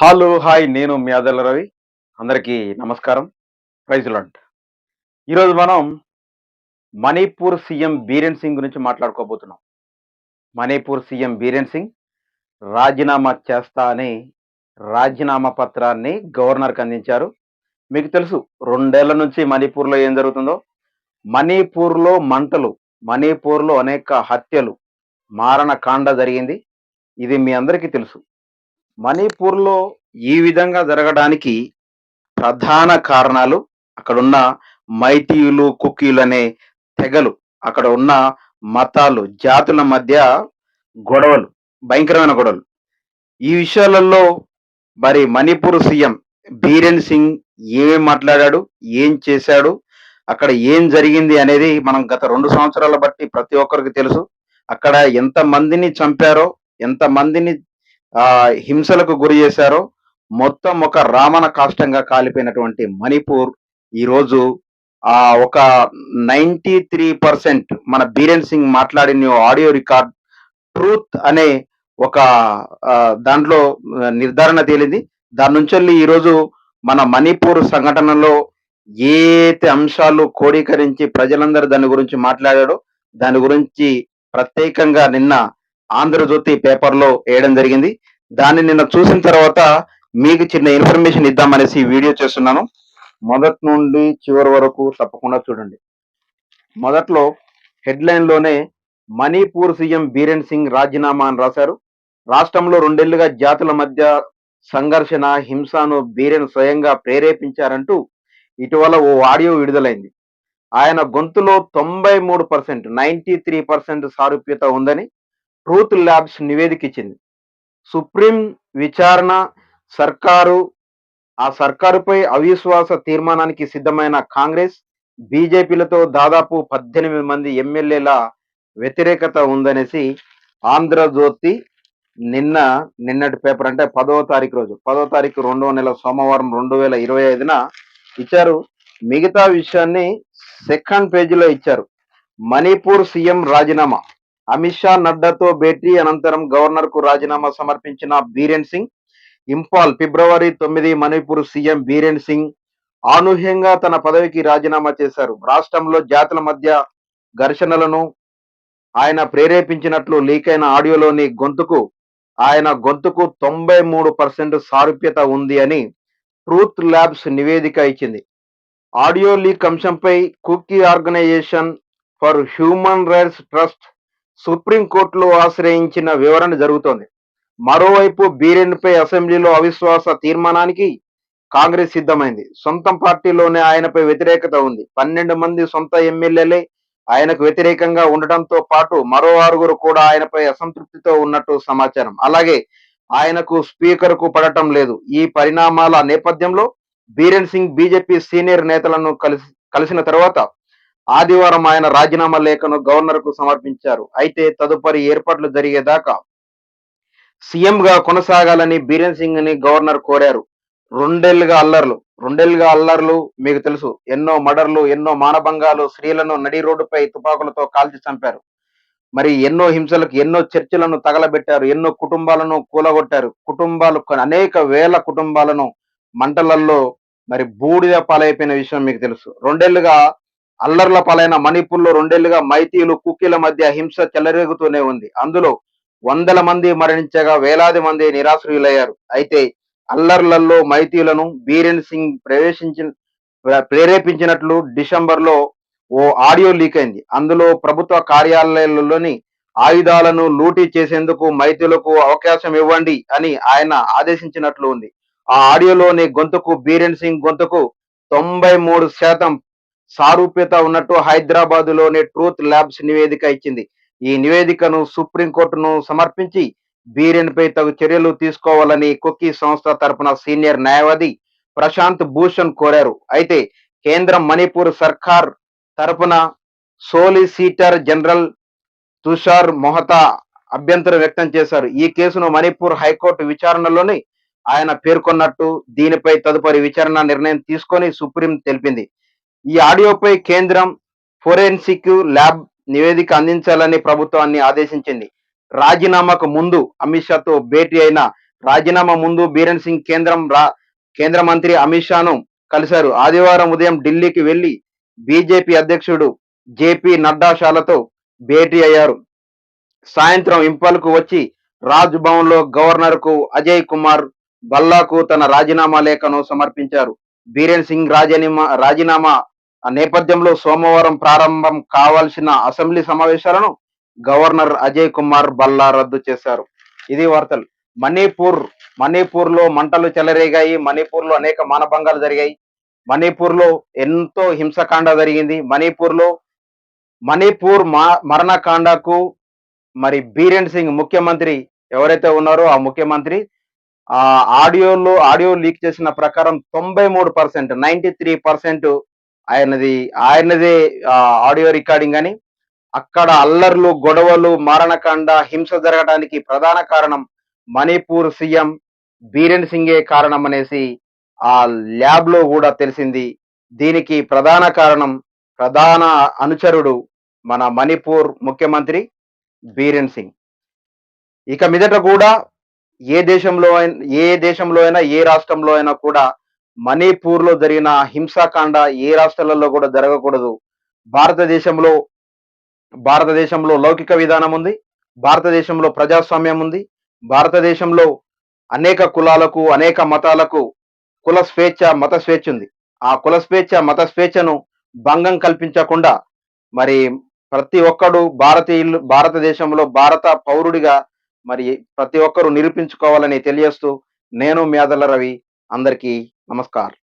Hello hi నేను మీ రవి. అందరికీ నమస్కారం. ప్రైజ్లాంట్ ఈరోజు మనం మణిపూర్ సీఎం బీరేన్ సింగ్ గురించి మాట్లాడుకోబోతున్నాం. మణిపూర్ సీఎం బీరేన్ సింగ్ రాజీనామా చేస్తా అని రాజీనామా పత్రాన్ని గవర్నర్కి అందించారు. మీకు తెలుసు రెండేళ్ళ నుంచి మణిపూర్లో ఏం జరుగుతుందో. మణిపూర్లో మంటలు మణిపూర్లో అనేక హత్యలు మారణ కాండ జరిగింది. ఇది మీ అందరికీ తెలుసు. మణిపూర్లో ఈ విధంగా జరగడానికి ప్రధాన కారణాలు అక్కడున్న మైతీయులు కుక్కీలు అనే తెగలు అక్కడ ఉన్న మతాలు జాతుల మధ్య గొడవలు భయంకరమైన గొడవలు. ఈ విషయాలలో మరి మణిపూర్ సీఎం బీరెన్ సింగ్ ఏమేం మాట్లాడాడు ఏం చేశాడు అక్కడ ఏం జరిగింది అనేది మనం గత రెండు సంవత్సరాల బట్టి ప్రతి ఒక్కరికి తెలుసు. అక్కడ ఎంత మందిని చంపారో ఎంత మందిని ఆ హింసలకు గురి చేశారో మొత్తం ఒక రామణ కాష్టంగా కాలిపోయినటువంటి మణిపూర్ ఈరోజు ఆ ఒక నైంటీ త్రీ పర్సెంట్ మన బీరేన్ సింగ్ మాట్లాడిన ఆడియో రికార్డ్ ట్రూత్ అనే ఒక దాంట్లో నిర్ధారణ తేలింది. దాని నుంచి వెళ్ళి ఈరోజు మన మణిపూర్ సంఘటనలో ఏ అంశాలు కోడీకరించి ప్రజలందరూ దాని గురించి మాట్లాడాడో దాని గురించి ప్రత్యేకంగా నిన్న ఆంధ్రజ్యోతి పేపర్లో వేయడం జరిగింది. దాన్ని నిన్న చూసిన తర్వాత మీకు చిన్న ఇన్ఫర్మేషన్ ఇద్దామనేసి వీడియో చేస్తున్నాను. మొదటి నుండి చివరి వరకు తప్పకుండా చూడండి. మొదట్లో హెడ్లైన్లోనే మణిపూర్ సీఎం బీరేన్ సింగ్ రాజీనామా అని రాశారు. రాష్ట్రంలో రెండేళ్ళుగా జాతుల మధ్య సంఘర్షణ హింసను బీరేన్ స్వయంగా ప్రేరేపించారంటూ ఇటీవల ఓ ఆడియో విడుదలైంది. ఆయన గొంతులో తొంభై మూడు పర్సెంట్ నైన్టీ త్రీ పర్సెంట్ సారూప్యత ఉందని ట్రూత్ ల్యాబ్స్ నివేదిక ఇచ్చింది సుప్రీం విచారణ సర్కారు ఆ సర్కారుపై అవిశ్వాస తీర్మానానికి సిద్ధమైన కాంగ్రెస్ బీజేపీలతో దాదాపు పద్దెనిమిది మంది ఎమ్మెల్యేల వ్యతిరేకత ఉందనేసి ఆంధ్రజ్యోతి నిన్న నిన్నటి పేపర్ అంటే పదవ తారీఖు రోజు పదవ తారీఖు రెండవ నెల సోమవారం రెండు వేల ఇరవై ఐదున ఇచ్చారు. మిగతా విషయాన్ని సెకండ్ పేజీలో ఇచ్చారు. మణిపూర్ సీఎం రాజీనామా. అమిత్ షా నడ్డాతో భేటీ అనంతరం గవర్నర్కు రాజీనామా సమర్పించిన బీరేన్ సింగ్. ఇంపాల్ ఫిబ్రవరి తొమ్మిది మణిపూర్ సీఎం బీరేన్ సింగ్ అనూహ్యంగా తన పదవికి రాజీనామా చేశారు. రాష్ట్రంలో జాతుల మధ్య ఘర్షణలను ఆయన ప్రేరేపించినట్లు లీక్ అయిన ఆడియోలోని గొంతుకు ఆయన గొంతుకు తొంభై మూడు పర్సెంట్ సారూప్యత ఉంది అని ట్రూత్ ల్యాబ్స్ నివేదిక ఇచ్చింది. ఆడియో లీక్ అంశంపై Kuki organisation for human rights trust సుప్రీంకోర్టులో ఆశ్రయించిన వివరణ జరుగుతోంది. మరోవైపు బీరెన్పై అసెంబ్లీలో అవిశ్వాస తీర్మానానికి కాంగ్రెస్ సిద్ధమైంది. సొంతం పార్టీలోనే ఆయనపై వ్యతిరేకత ఉంది. పన్నెండు మంది సొంత ఎమ్మెల్యేలే ఆయనకు వ్యతిరేకంగా ఉండటంతో పాటు మరో ఆరుగురు కూడా ఆయనపై అసంతృప్తితో ఉన్నట్టు సమాచారం. అలాగే ఆయనకు స్పీకర్కు పడటం లేదు. ఈ పరిణామాల నేపథ్యంలో బీరేన్ సింగ్ బీజేపీ సీనియర్ నేతలను కలిసి కలిసిన తర్వాత ఆదివారం ఆయన రాజీనామా లేఖను గవర్నర్కు సమర్పించారు. అయితే తదుపరి ఏర్పాట్లు జరిగేదాకా సీఎం గా కొనసాగాలని బీరేన్ సింగ్ని గవర్నర్ కోరారు. రెండేళ్ళుగా అల్లర్లు రెండేళ్ళుగా అల్లర్లు మీకు తెలుసు. ఎన్నో మర్డర్లు ఎన్నో మానభంగాలు స్త్రీలను నడి రోడ్డుపై తుపాకులతో కాల్చి చంపారు. మరి ఎన్నో హింసలకు ఎన్నో చర్చలను తగలబెట్టారు. ఎన్నో కుటుంబాలను కూలగొట్టారు. కుటుంబాలు అనేక వేల కుటుంబాలను మంటలల్లో మరి బూడిద పాలైపోయిన విషయం మీకు తెలుసు. రెండేళ్ళుగా అల్లర్ల పాలైన మణిపూర్లో రెండేళ్ళుగా మైతీలు కుక్కీల మధ్య హింస చెలరేగుతూనే ఉంది. అందులో వందల మంది మరణించగా వేలాది మంది నిరాశ్రయులయ్యారు. అయితే అల్లర్లలో మైతీలను బీరెన్ సింగ్ ప్రవేశించిన ప్రేరేపించినట్లు డిసెంబర్లో ఓ ఆడియో లీక్ అయింది. అందులో ప్రభుత్వ కార్యాలయాలలోని ఆయుధాలను లూటీ చేసేందుకు మైతులకు అవకాశం ఇవ్వండి అని ఆయన ఆదేశించినట్లు ఉంది. ఆ ఆడియోలోని గొంతుకు బీరెన్ సింగ్ గొంతుకు తొంభై మూడు శాతం సారూప్యత ఉన్నట్టు హైదరాబాద్లోని ట్రూత్ ల్యాబ్స్ నివేదిక ఇచ్చింది. ఈ నివేదికను సుప్రీంకోర్టును సమర్పించి బీరెన్పై తగు చర్యలు తీసుకోవాలని కుకీ సంస్థ తరపున సీనియర్ న్యాయవాది ప్రశాంత్ భూషణ్ కోరారు. అయితే కేంద్రం మణిపూర్ సర్కార్ తరపున సోలిసిటర్ జనరల్ తుషార్ మొహతా అభ్యంతరం వ్యక్తం చేశారు. ఈ కేసును మణిపూర్ హైకోర్టు విచారణలోని ఆయన పేర్కొన్నట్టు దీనిపై తదుపరి విచారణ నిర్ణయం తీసుకొని సుప్రీం తెలిపింది. ఈ ఆడియోపై కేంద్రం ఫోరెన్సిక్ ల్యాబ్ నివేదిక అందించాలని ప్రభుత్వాన్ని ఆదేశించింది. రాజీనామాకు ముందు అమిత్ షాతో భేటీ అయిన రాజీనామా ముందు బీరెన్ సింగ్ కేంద్రం రా కేంద్ర మంత్రి అమిత్ షాను కలిశారు. ఆదివారం ఉదయం ఢిల్లీకి వెళ్ళి బీజేపీ అధ్యక్షుడు జేపీ నడ్డా షాలతో భేటీ అయ్యారు. సాయంత్రం ఇంపాల్కు వచ్చి రాజ్ భవన్లో గవర్నర్కు అజయ్ కుమార్ బల్లాకు తన రాజీనామా లేఖను సమర్పించారు. బీరేన్ సింగ్ రాజీనామా రాజీనామా నేపథ్యంలో సోమవారం ప్రారంభం కావాల్సిన అసెంబ్లీ సమావేశాలను గవర్నర్ అజయ్ కుమార్ బల్లా రద్దు చేశారు. ఇది వార్తలు. మణిపూర్ మణిపూర్లో మంటలు చెలరేగాయి. మణిపూర్లో అనేక మానభంగాలు జరిగాయి. మణిపూర్లో ఎంతో హింసకాండ జరిగింది. మణిపూర్లో మణిపూర్ మరణకాండకు మరి బీరేన్ సింగ్ ముఖ్యమంత్రి ఎవరైతే ఉన్నారో ఆ ముఖ్యమంత్రి ఆ ఆడియోలో ఆడియో లీక్ చేసిన ప్రకారం తొంభై మూడు పర్సెంట్ నైన్టీ త్రీ పర్సెంట్ ఆయనది ఆయనదే ఆడియో రికార్డింగ్ అని అక్కడ అల్లర్లు గొడవలు మారణకాండ హింస జరగడానికి ప్రధాన కారణం మణిపూర్ సీఎం బీరెన్ సింగే కారణం అనేసి ఆ ల్యాబ్లో కూడా తెలిసింది. దీనికి ప్రధాన కారణం ప్రధాన అనుచరుడు మన మణిపూర్ ముఖ్యమంత్రి బీరెన్ సింగ్. ఇక మీదట కూడా ఏ దేశంలో ఏ దేశంలో అయినా ఏ రాష్ట్రంలో అయినా కూడా మణిపూర్లో జరిగిన హింసాకాండ ఏ రాష్ట్రాలలో కూడా జరగకూడదు. భారతదేశంలో భారతదేశంలో లౌకిక విధానం ఉంది భారతదేశంలో ప్రజాస్వామ్యం ఉంది భారతదేశంలో అనేక కులాలకు అనేక మతాలకు కుల స్వేచ్ఛ మత స్వేచ్ఛ ఉంది. ఆ కుల స్వేచ్ఛ మత స్వేచ్ఛను భంగం కల్పించకుండా మరి ప్రతి ఒక్కడు భారతీయులు భారతదేశంలో భారత పౌరుడిగా మరి ప్రతి ఒక్కరూ నిరూపించుకోవాలని తెలియజేస్తూ నేను మేదల రవి. అందరికీ నమస్కారం.